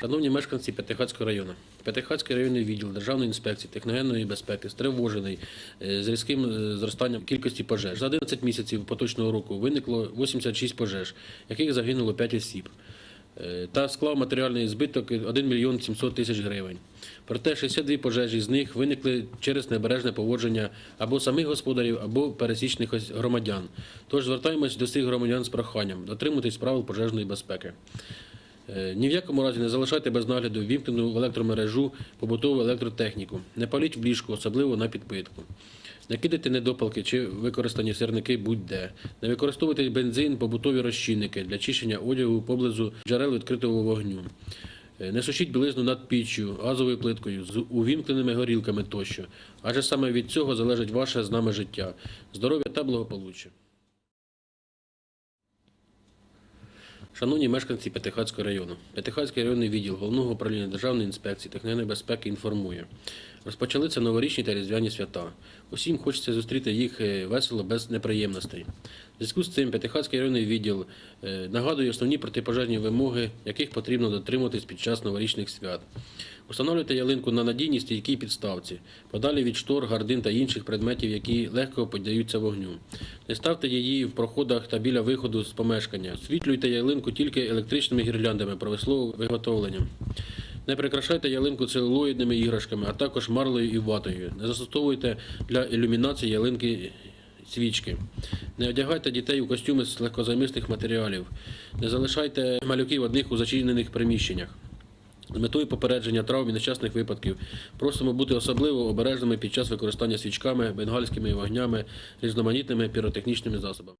Шановні мешканці П'ятихатського району, П'ятихатський районний відділ Державної інспекції техногенної безпеки стривожений е, з різким е, зростанням кількості пожеж. За 11 місяців поточного року виникло 86 пожеж, яких загинуло 5 осіб. Е, Та склав матеріальний збиток 1 мільйон 700 тисяч гривень. Проте 62 пожежі з них виникли через небережне поводження або самих господарів, або пересічних громадян. Тож звертаємось до всіх громадян з проханням дотримуватись правил пожежної безпеки. Е, Ні в якому разі не залишайте без нагляду вімкнену електромережу побутову електротехніку. Не паліть в ліжку, особливо на підпитку. Не кидайте недопалки чи використані сірники будь-де. Не використовуйте бензин, побутові розчинники для чищення одягу поблизу джерел відкритого вогню. Е, Не сушіть білизну над піччю, газовою плиткою, з увімкненими горілками тощо. Адже саме від цього залежить ваше з нами життя, здоров'я та благополуччя. Шановні мешканці П'ятихатського району, П'ятихатський районний відділ Головного управління Державної інспекції технічної безпеки інформує. Розпочалися новорічні та різдвяні свята. Усім хочеться зустріти їх е, весело, без неприємностей. Зв'язку з цим П'ятихатський районний відділ е, нагадує основні протипожежні вимоги, яких потрібно дотримуватись під час новорічних свят. Установлюйте ялинку на надійній стійкій підставці, подалі від штор, гардин та інших предметів, які легко піддаються вогню. Не ставте її в проходах та біля виходу з помешкання. Освітлюйте ялинку тільки електричними гірляндами промислового виготовлення. Не прикрашайте ялинку целулоїдними іграшками, а також марлею і ватою. Не застосовуйте для ілюмінації ялинки свічки. Не одягайте дітей у костюми з легкозамісних матеріалів. Не залишайте малюків одних у зачинених приміщеннях. З метою попередження травм і нещасних випадків просимо бути особливо обережними під час використання свічками, бенгальськими вогнями, різноманітними піротехнічними засобами.